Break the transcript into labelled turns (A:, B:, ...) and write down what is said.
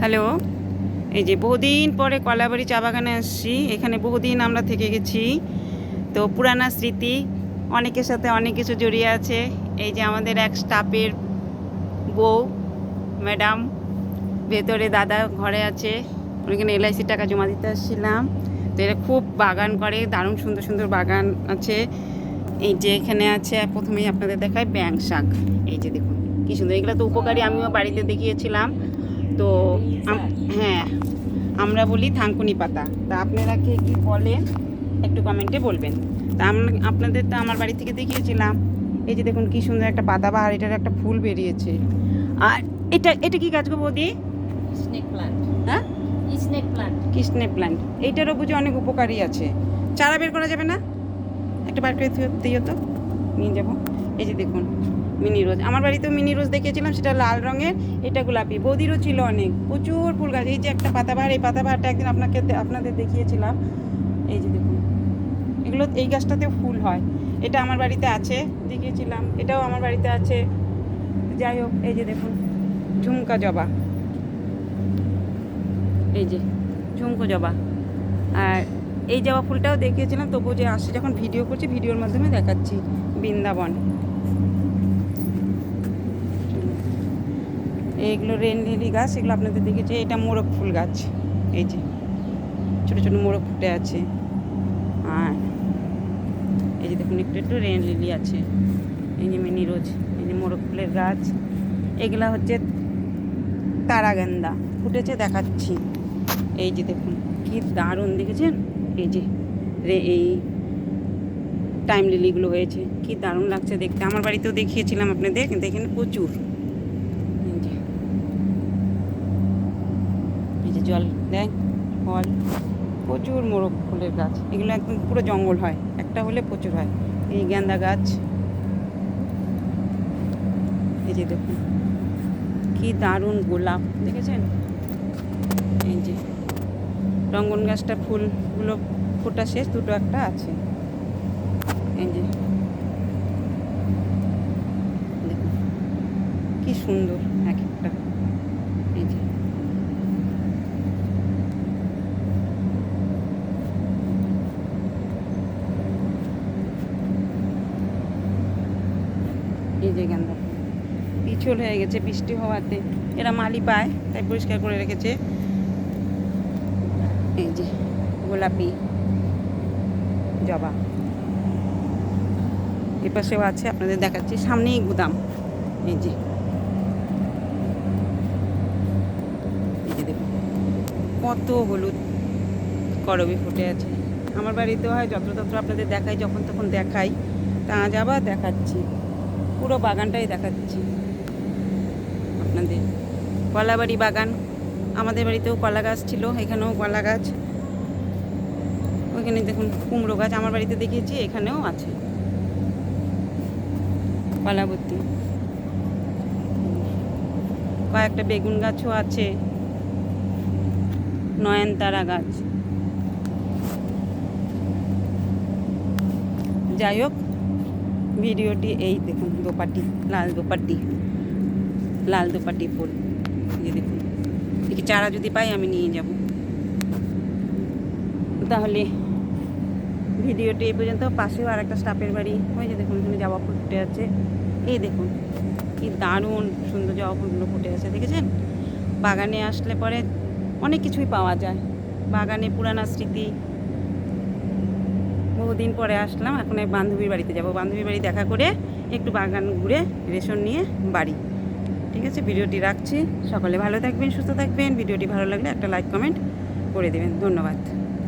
A: Hello. এই যে বহুদিন পরে কলাবাড়ি চা বাগানে আসছি। এখানে বহুদিন আমরা থেকে গেছি। তো পুরানা স্মৃতি, অনেকের সাথে অনেক কিছু জড়িয়ে আছে। এই যে আমাদের এক স্টাফের বউ, ম্যাডাম, ভেতরে দাদা ঘরে আছে। ওখানে এলআইসি টাকা জমা দিতে আসছিলাম। তো এরা খুব বাগান করে, দারুণ সুন্দর সুন্দর বাগান আছে। এই যে এখানে আছে প্রথমেই আপনাদের দেখায় ব্যাং শাক। এই যে দেখুন, কি সুন্দর। এগুলো তো উপকারী, আমিও বাড়িতে দেখিয়েছিলাম। তো হ্যাঁ আমরা বলি থাঙ্কুনি পাতা। তা আপনারা কে কী বলেন একটু কমেন্টে বলবেন। তা আপনাদের তো আমার বাড়ি থেকে দেখিয়েছিলাম। এই যে দেখুন কি সুন্দর একটা পাতা পাতাবাহার এটার একটা ফুল বেরিয়েছে। আর এটা এটা কি গাছ গো বৌদি?
B: স্নেক প্লান্ট
A: হ্যাঁ?
B: স্নেক প্লান্ট
A: কিসনে প্ল্যান্ট এইটারও বুঝি অনেক উপকারী আছে। চারা বের করা যাবে না? একটা বার করে দিও তো। নিয়ে যাব। এই যে দেখুন মিনি রোজ। আমার বাড়িতেও মিনি রোজ দেখিয়েছিলাম, সেটা লাল রঙের, এটা গোলাপি। বৌদিরও ছিল অনেক, প্রচুর ফুল গাছ। এই যে একটা পাতাবাহার, এই পাতাবাহারটা একদিন আপনাকে আপনাদের দেখিয়েছিলাম। এই যে দেখুন, এগুলো, এই গাছটাতেও ফুল হয়। এটা আমার বাড়িতে আছে, দেখিয়েছিলাম। এটাও আমার বাড়িতে আছে। যাই হোক, এই যে দেখুন, ঝুমকা জবা। এই যে, ঝুমকো জবা। আর এই জবা ফুলটাও দেখিয়েছিলাম, তবুও যে আসছে, যখন ভিডিও করছি, ভিডিওর মাধ্যমে দেখাচ্ছি। বৃন্দাবন। এইগুলো রেন লিলি গাছ, এগুলো আপনাদের দেখেছি এটা মোরগ ফুল গাছ। এই যে, ছোটো ছোটো মোরগ ফুটে আছে। আর এই যে দেখুন, একটু একটু রেন লিলি আছে। এই যে মিনি রোজ, এই যে মোরগ ফুলের গাছ। এগুলা হচ্ছে তারাগান্দা ফুটেছে, দেখাচ্ছি। এই যে দেখুন, কি দারুণ দেখেছেন? এই যে, রে, এই টাইম লিলিগুলো হয়েছে। কি দারুণ লাগছে দেখতে। আমার বাড়িতেও দেখিয়েছিলাম আপনাদের এখানে প্রচুর এই যে এই যে জল দেয়, ফল, প্রচুর মোরগ ফুলের গাছ। এগুলো একদম পুরো জঙ্গল হয়। একটা হলে প্রচুর হয়। এই গেন্দা গাছ। এই যে দেখুন, কি দারুণ গোলাপ, দেখেছেন? এই যে, রঙ্গন গাছটা ফুলগুলো ফোটা শেষ, দুটো একটা আছে। এই যে, দেখুন, কি সুন্দর এক একটা এই যে এই যে গেন্দা পিছল হয়ে গেছে বৃষ্টি হওয়াতে। এরা মালি পায়, তাই পরিষ্কার করে রেখেছে। এই যে গোলাপি জবা। এ পাশেও আছে, আপনাদের দেখাচ্ছি। সামনেই গুদাম। এই যে। কত হলুদ করবি ফুটে আছে। আমার বাড়িতে হয়, যত্রতত্র আপনাদের দেখাই, যখন তখন দেখাই। তা আজ আবার দেখাচ্ছি। পুরো বাগানটাই দেখাচ্ছি আপনাদের কলাবাড়ি বাগান, আমাদের বাড়িতেও কলা গাছ ছিল, এখানেও কলা গাছ। ওইখানে দেখুন কুমড়ো গাছ, আমার বাড়িতে দেখিয়েছি, এখানেও আছে। কলাবতী কয়েকটা বেগুন গাছও আছে। নয়নতারা গাছ। যাই হোক ভিডিওটি এই দেখুন, দোপাটি, লাল দোপাটি লাল দোপাটি ফুল। এই দেখুন, একে চারা যদি পাই আমি নিয়ে যাব। তাহলে ভিডিওটি এই পর্যন্ত, পাশেও আর একটা স্টাফের বাড়ি, ওই যে দেখুন, এখানে জবা ফুল ফুটে আছে। এই দেখুন, কি দারুণ সুন্দর জবা ফুলগুলো ফুটে আছে, দেখেছেন? বাগানে আসলে পরে অনেক কিছুই পাওয়া যায়। বাগানে পুরানা স্মৃতি বহুদিন পরে আসলাম, এখন এই বান্ধবীর বাড়িতে যাব। বান্ধবীর বাড়ি দেখা করে একটু বাগান ঘুরে রেশন নিয়ে বাড়ি। ঠিক আছে, ভিডিওটি রাখছি। সকলে ভালো থাকবেন, সুস্থ থাকবেন। ভিডিওটি ভালো লাগলে একটা লাইক কমেন্ট করে দেবেন। ধন্যবাদ।